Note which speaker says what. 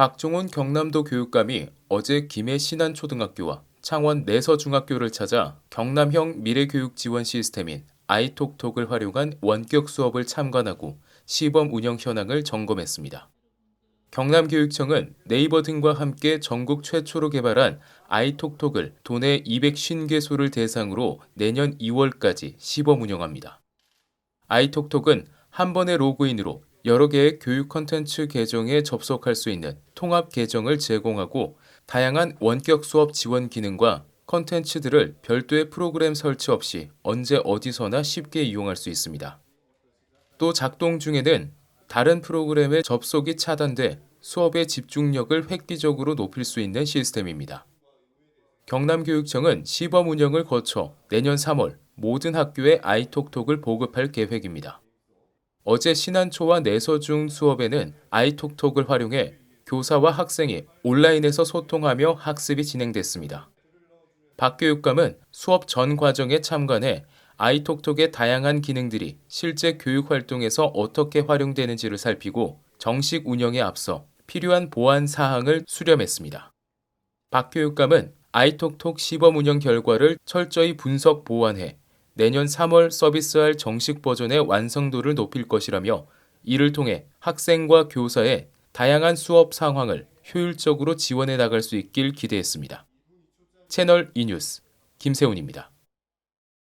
Speaker 1: 박종훈 경남도 교육감이 어제 김해 신안초등학교와 창원 내서중학교를 찾아 경남형 미래교육 지원 시스템인 아이톡톡을 활용한 원격 수업을 참관하고 시범 운영 현황을 점검했습니다. 경남교육청은 네이버 등과 함께 전국 최초로 개발한 아이톡톡을 도내 250개소를 대상으로 내년 2월까지 시범 운영합니다. 아이톡톡은 한 번의 로그인으로 여러 개의 교육 콘텐츠 계정에 접속할 수 있는 통합 계정을 제공하고 다양한 원격 수업 지원 기능과 콘텐츠들을 별도의 프로그램 설치 없이 언제 어디서나 쉽게 이용할 수 있습니다. 또 작동 중에는 다른 프로그램의 접속이 차단돼 수업의 집중력을 획기적으로 높일 수 있는 시스템입니다. 경남교육청은 시범 운영을 거쳐 내년 3월 모든 학교에 아이톡톡을 보급할 계획입니다. 어제 신안초와 내서중 수업에는 아이톡톡을 활용해 교사와 학생이 온라인에서 소통하며 학습이 진행됐습니다. 박 교육감은 수업 전 과정에 참관해 아이톡톡의 다양한 기능들이 실제 교육 활동에서 어떻게 활용되는지를 살피고 정식 운영에 앞서 필요한 보안 사항을 수렴했습니다. 박 교육감은 아이톡톡 시범 운영 결과를 철저히 분석 보완해 내년 3월 서비스할 정식 버전의 완성도를 높일 것이라며 이를 통해 학생과 교사의 다양한 수업 상황을 효율적으로 지원해 나갈 수 있길 기대했습니다. 채널 이뉴스 김세훈입니다.